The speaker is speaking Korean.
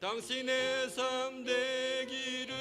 당신의 삶 되기를